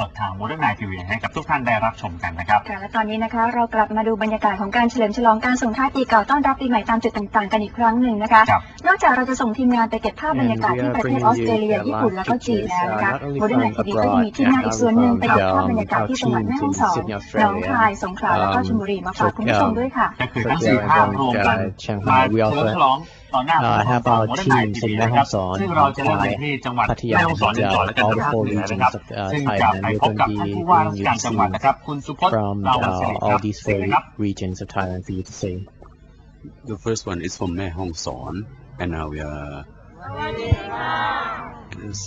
สดทางมูดไนทีวีให้กับทุกท่านได้รับชมกันนะครับค่ะและตอนนี้นะคะเรากลับมาดูบรรยากาศของการเฉลิมฉลองการส่งท้ายปีเก่าต้อนรับปีใหม่ตามจุดต่างๆ กันอีกครั้งหนึ่งนะคะครับนอกจากเราจะส่งทีมงานไปเก็บภาพบรรยากาศที่ประเทศออสเตรเลียญี่ปุ่นแล้วก็จีนแล้วนะคะโมเดิร์นไนทีวีก็ยังมีทีมงานอีกส่วนหนึ่งไปเก็บภาพบรรยากาศที่จังหวัดแม่ฮ่องสอนหนองคายสงขลาแล้วก็ชลบุรีมาฝากคุณผู้ชมด้วยค่ะก็คือทั้งสี่ภาพรวมกันมาเฉลิมฉลอง ต่อหน้า Uh, have our teams in นะครับ Maehansong, ซึ่งเราจะเริ่มกันที่จังหวัด Pattaya แม่ฮ่องสอนกันก่อนแล้วกัน all นะ the ครับ four เหนือ regions นะครับ of uh, ซึ่งจะ Thailand. ไป We're พบ going กับ to ท่าน be ผู้ว่าราช bringing การ you จังหวัด scenes นะครับคุณสุพจน์ from ดาววันศิริ uh, ครั all บ these เชิญ four เลยครับ regions of Thailand for you to see. The first one is from Mae Hong Son, and now we are is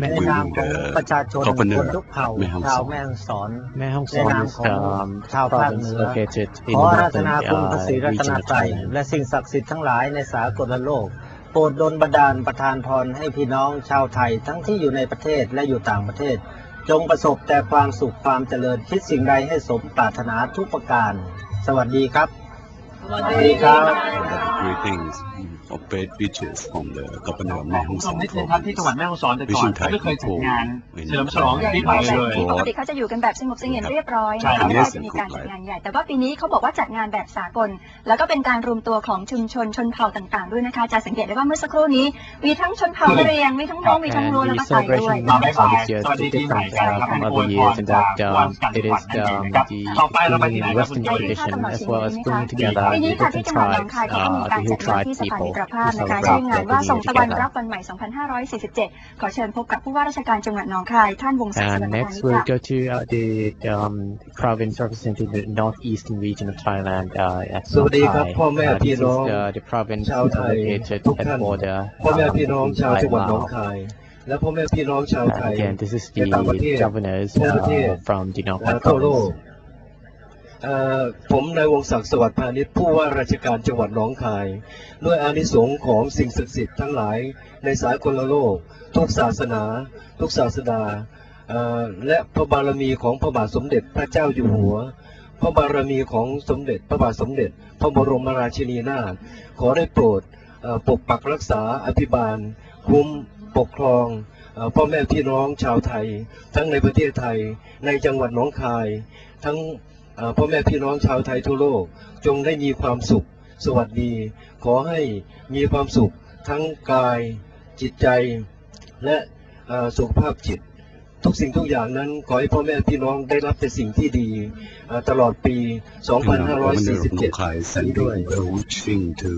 ในนาม interviewing ของประ the ชาชนคน governor ทุกเผ่าแม่ฮ่องชาสวอนแม่ฮ่องสอน Mae Hong ใน Son นาม is ของ um, ชาวภาค province เหนือ located ข in อ the อาราธ northern นาคุณพระศรี uh, รัต region น of ตรัย Thailand. และสิ่งศักดิ์สิทธิ์ทั้งหลายในสากลโลก โปรดดลบันดาลประทานพรให้พี่น้องชาวไทยทั้งที่อยู่ในประเทศและอยู่ต่างประเทศ จงประสบแต่ความสุขความเจริญคิดสิ่งใดให้สมปรารถนาทุกประการ สวัสดีครับ สวัสดีครับ greetings of best wishes from the governor of บอ Mae กคุณ Hong ผู้ชม Son นิดนึงครับที่จังหวัด province. แม่ฮ่องสอนแต่ก่อนเขาไม่เคยจัดงานเฉลิมฉลองใหญ่ปีโตใหม่แบบเลยนี้ปกติเขาจะอยู่กันแบบสงบเสงี่ยมเรียบร้อยใช่นะครัคะบไม่ได้จะมีการจัดงานใหญ่ แต่ว่าปีนี้เขาบอกว่าจัดงานแบบสากล แล้วก็เป็นการรวมตัวของชุมชนชนเผ่าต่างๆ ด้วยนะคะจะสังเกตได้ว่าเมื่อสักครู่นี้ มีทั้งชนเผ่ากะเหรียงมีทั้งมงมีทั้ง And รัวแล้ว the ก็ไทยด้วย celebration มา of ไม่ Mae บาย Hong this year สวัส is ดีปีใหม่ different กัน uh, ครับ from อวย other พร years in จาก that วัน um, กัน it จังหวั is ดนั่นเอง um, นะครับ the ต่อไปเราไปที่ไหน bringing ครับคุณ Western เจ tradition as well as ปี bringing นี้ together ค่ะ the ที่ different จังหวัดหนอง tribes, คายเขาก็มี uh, การ the จั Hill ดงาน tribe ที่สถานี people ประภาพ to นะคะ celebrate ชื่องาน the ว่า new ส่ง year ตะวัน together. รับวันใหม่ 2547 ขอเชิญพบกับผู้ว่าราชการจังหวัดหนองคาย ท่านวงศักดิ์ส And วัสดิ์ next พา we'll นิชค่ะ go to uh, the um, province representing the northeastern region of Thailand uh, at สวัสดีครับ Nong พ่อ Khai. แม่ Uh, พี่ this is น้อง uh, the province ชาวไทย located ทุก at ท่าน border พ่อแม่ uh, พี่น้อง between ชาว Thai จังหวัด and หนอง Laos. คายและพ่อแม่พี่น้องชาว And ไทย again, this is ในต่างประเทศ the governors ทั่วประเทศ uh, from the Nong และ Khai ทั่วโลก province. ผมนายวงศักดิ์สวัสดิ์พานิชผู้ว่าราชการจังหวัดหนองคาย ด้วยอานิสงส์ของสิ่งศักดิ์สิทธิ์ทั้งหลายในสากลโลก ทุกศาสนา ทุกศาสดาและพระบารมีของพระบาทสมเด็จพระเจ้าอยู่หัว พระบารมีของสมเด็จพระบาทสมเด็จ พระบรมราชินีนาถขอได้โปรดปกปักรักษาอภิบาล คุ้มปกครองอพ่อแม่พี่น้องชาวไทย ทั้งในประเทศไทยในจังหวัดหนองคาย ทั้ง พ่อแม่พี่น้องชาวไทยทั่วโลกจงได้มีความสุข สวัสดี ขอให้มีความสุขทั้งกายจิตใจและสุขภาพจิต ทุกสิ่งทุกอย่างนั้นขอให้พ่อแม่พี่น้องได้รับแต่สิ่งที่ดีเอ่อตลอดปี And now governor of Nong 2547 Khai นี้ด้วย sending a wishing to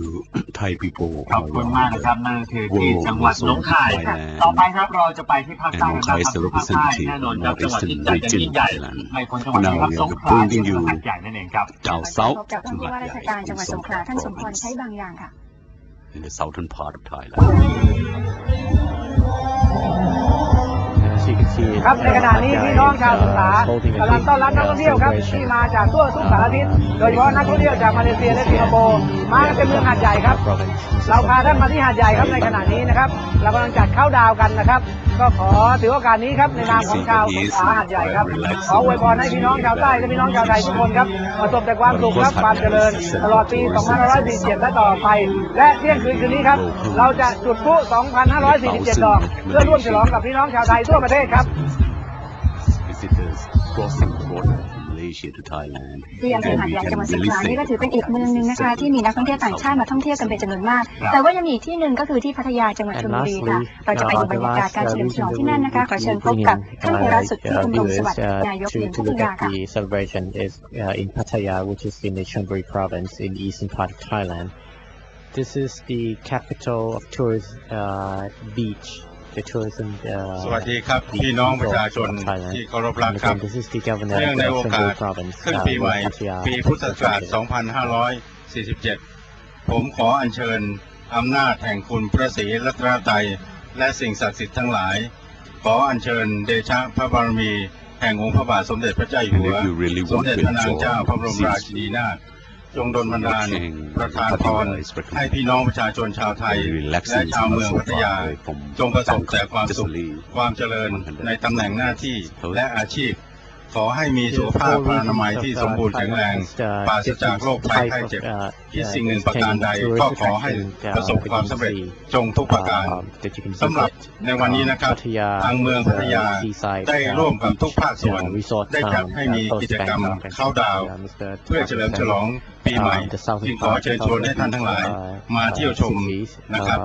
Thai people ขอบ all คุณมาก around นะครับ the นั่นคือที่จังหวัดหนองคาย Thailand ต่อไปครับเราจะไปที่ภาค And ใต้ Nong นะค Khai รับ is the ภาคใต้ representative แน่นอน of ครับจังหวัดที่ northeastern จัดกัน region ยิ่ง of ใหญ่ Thailand. ไม่พ้นจังหวัดนี้ครับ Now we ส are งขลาที่ bringing เป็น you หัดใหญ่นั่นเองครับ down พบ south กับท่าน to ผู้ว่าราช Hat การ Yai จัง in หวัดสงขลา Songkhla ท่านสมพร province ใช้บางอย่างค่ะ in the southern part of Thailand. ครับในขณะนี้พี่น้องชาวสงขลากำลังต้อนรับนักท่องเที่ยวครับที่มาจากทั่วทุกสารทิศโดยเฉพาะนักท่องเที่ยวจากมาเลเซียและสิงคโปร์มากเป็นเมืองหาดใหญ่ครับ เราพาท่านมาที่หาดใหญ่ครับในขณะนี้นะครับ เรากำลังจัดเข้าดาวน์กันนะครับ ก็ขอถือโอกาสนี้ครับในนามของชาวสงขลาหาดใหญ่ครับขออวยพรให้พี่น้องชาวใต้และพี่น้องชาวไทยทุกคนครับประสบแต่ความสุขครับความเจริญ ตลอดปี 2547 และต่อไป และเที่ยงคืนคืนนี้ครับ เราจะจุดพลุ 2547 ดอก เพื่อร่วมฉลองกับพี่น้องชาวไทยทั่วประเทศครับ Visitors crossing the border from Malaysia to Thailand. ที่อำเภอ And หาด we ใหญ่จังหวัด can สง really ขลา say นี่ก็ถือเป็นอีกเมืองหนึ่งนะคะที่มีนักท่องเที่ยวต่างชาติมาท่องเที่ยวกันเป็นจำนวนมากครับแต่ว่ายังมีอีกที่หนึ่งก็คือที่พัทยาจังหวัดชล And บุรีค่ะ lastly, เราจะไปดู uh, บร the รยากาศ last การ uh, เฉลิมฉล region อง that ที่นั่น we นะคะขอ will เชิญ be พบกับ bringing ท่านเท uh, ระสุทธิ uh, ดำรงส viewers วัสดิ์ uh, นายก to เมือง to พัท look ยา at ค่ะ the celebration is uh, in Pattaya, which is in the Chonburi province in the eastern part of Thailand. This is the capital of tourism uh, beach, the tourism. สวัส Uh, ดีครับ พี่น้องประชาชน of Thailand. ที่เคารพรัก And ครับ again, this is the governor เนื่อง of ใน the โอกา Chonburi ส province, ขึ้น uh, ปีใหม่ where Pattaya ปี is พุทธศักราช located. 2547 ผมขออัญเชิญอำนาจแห่งคุณพระศรีรัตนตรัยและสิ่งศักดิ์สิทธิ์ทั้งหลาย ขออัญเชิญเดชะพระบารมี แห่งองค์พระบาทสมเด็จพระเจ้าอยู่ And หัว if you really สม want เด็จ to พระนางเจ้า enjoy พระบรมรา this ชินีนาถ จงดลบันดาล watching ประทานพร Pattaya is recommended. ให้พี่น้องประชาชนชาวไทย very และ relaxing ชาวเมือง so พัทยา far away from จงประสบแต่ Bangkok, ความ just สุข only ความเจริญในตำแหน่งหน้าที่และอาชีพ ขอให้มีสุขภาพพลานามัยที่สมบูรณ์แข็งแรงปราศจากโรคภัยไข้เจ็บคิดสิ่งหนึ่งประการใดก็ขอให้ประสบความสำเร็จจงทุกประการสำหรับในวันนี้นะครับทางเมืองพัทยาได้ร่วมกับทุกภาคส่วน ได้จัดให้มีกิจกรรมเข้าดาวน์เพื่อเฉลิมฉลอง ปีใหม่จึงขอเชิญชวนให้ท่านทั้งหลาย มาเที่ยวชมนะครับ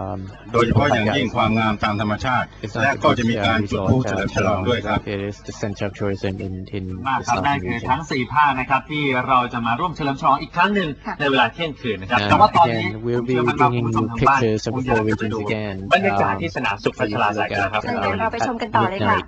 โดยเฉพาะอย่างยิ่งความงามตามธรรมชาติ และก็จะมีการจุดพลุเฉลิมฉลองด้วยครับ It is the center of tourism in in มาก the ครับนั่น southern คือ region. ทั้ง 4 ภาคนะครับที่เราจะมาร่วมเฉลิมฉลองอีกครั้งหนึ่งค่ะในเวลาเที่ยงคืนนะครับ And แต่ว่าตอนนี้ again, we'll ผม be เชื่อมั่นว่าคุณ bringing ผู้ชม you ทางบ้าน pictures of ค the งอยาก four จะไป regions ดู again. บรรยากาศ um, ที่สนามสุขพัชราไสยนะครับเดี๋ยวเราไปชมกันต่อเลยค่ะ midnight,